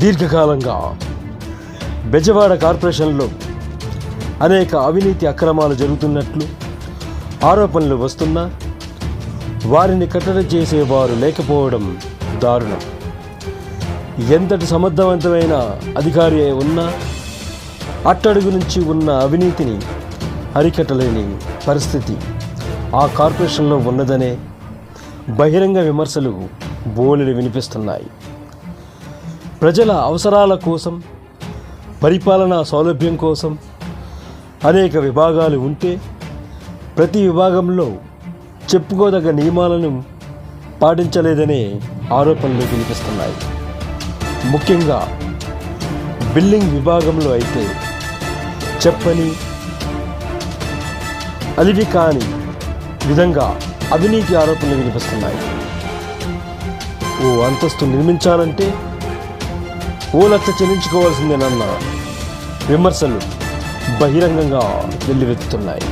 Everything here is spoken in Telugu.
దీర్ఘకాలంగా బెజవాడ కార్పొరేషన్లో అనేక అవినీతి అక్రమాలు జరుగుతున్నట్లు ఆరోపణలు వస్తున్నా వారిని కట్టడి చేసేవారు లేకపోవడం దారుణం. ఎంతటి సమర్థవంతమైన అధికారి అయి ఉన్నా అట్టడుగు నుంచి ఉన్న అవినీతిని అరికట్టలేని పరిస్థితి ఆ కార్పొరేషన్లో ఉన్నదనే బహిరంగ విమర్శలు బోలెడు వినిపిస్తున్నాయి. ప్రజల అవసరాల కోసం పరిపాలనా సౌలభ్యం కోసం అనేక విభాగాలు ఉంటే ప్రతి విభాగంలో చెప్పుకోదగ్గ నియమాలను పాటించలేదనే ఆరోపణలు వినిపిస్తున్నాయి. ముఖ్యంగా బిల్లింగ్ విభాగంలో అయితే చెప్పని అలివి కాని విధంగా అవినీతి ఆరోపణలు వినిపిస్తున్నాయి. ఓ అంతస్తు నిర్మించాలంటే ఓ లక్ష చెల్లించుకోవాల్సిందేనన్న విమర్శలు బహిరంగంగా వెల్లువెత్తుతున్నాయి.